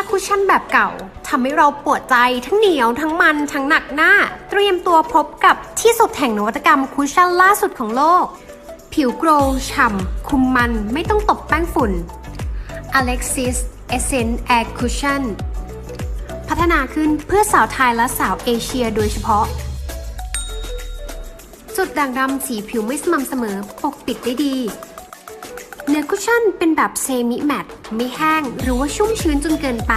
าคุชชั่นแบบเก่าทำให้เราปวดใจทั้งเหนียวทั้งมันทั้งหนักหน้า เตรียมตัวพบกับที่สุดแห่งนวัตกรรมคุชชั่นล่าสุดของโลก ผิวโกรว์ฉ่ำ คุมมันไม่ต้องตบแป้งฝุ่น Alexis Essence Air Cushion พัฒนาขึ้นเพื่อสาวไทยและสาวเอเชียโดยเฉพาะ จุดด่างดำสีผิวไม่สม่ำเสมอปกปิดได้ดี เนื้อคุชชั่นเป็นแบบเซมิแมตต์ไม่แห้งหรือว่าชุ่มชื้นจนเกินไป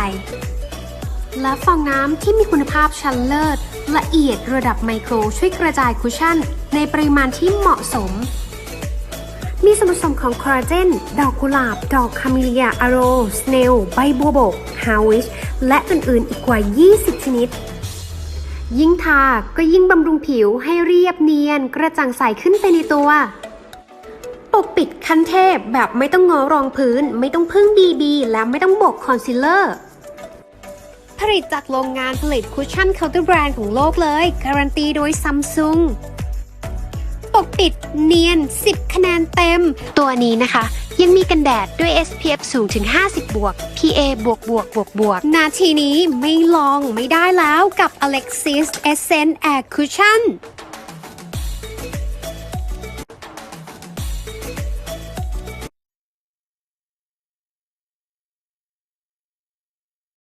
และฟองน้ำที่มีคุณภาพชั้นเลิศ ละเอียดระดับไมโครช่วยกระจายคุชชั่น ในปริมาณที่เหมาะสม มีส่วนผสมของคอลลาเจน ดอกกุหลาบ ดอกคาเมเลียอาโรสเนล ใบบัวบก ฮาวิช และอื่นๆ อีกกว่า 20 ชนิด ยิ่งทาก็ยิ่งบำรุงผิวให้เรียบเนียน กระจ่างใสขึ้นไปในตัว ปกปิดขั้นเทพแบบไม่ต้องงอรองพื้น ไม่ต้องพึ่งบีบี และไม่ต้องบกคอนซีลเลอร์ ผลิตจากโรงงานผลิตคุชชั่นเคาน์เตอร์แบรนด์ของโลกเลย การันตีโดยซัมซุงปกปิดเนียน 10 คะแนนเต็ม ตัวนี้นะคะ ยังมีกันแดดด้วย SPF สูงถึง 50 บวก PA บวกบวกบวกบวกนาทีนี้ไม่ลองไม่ได้แล้วกับ Alexis Essence Air Cushion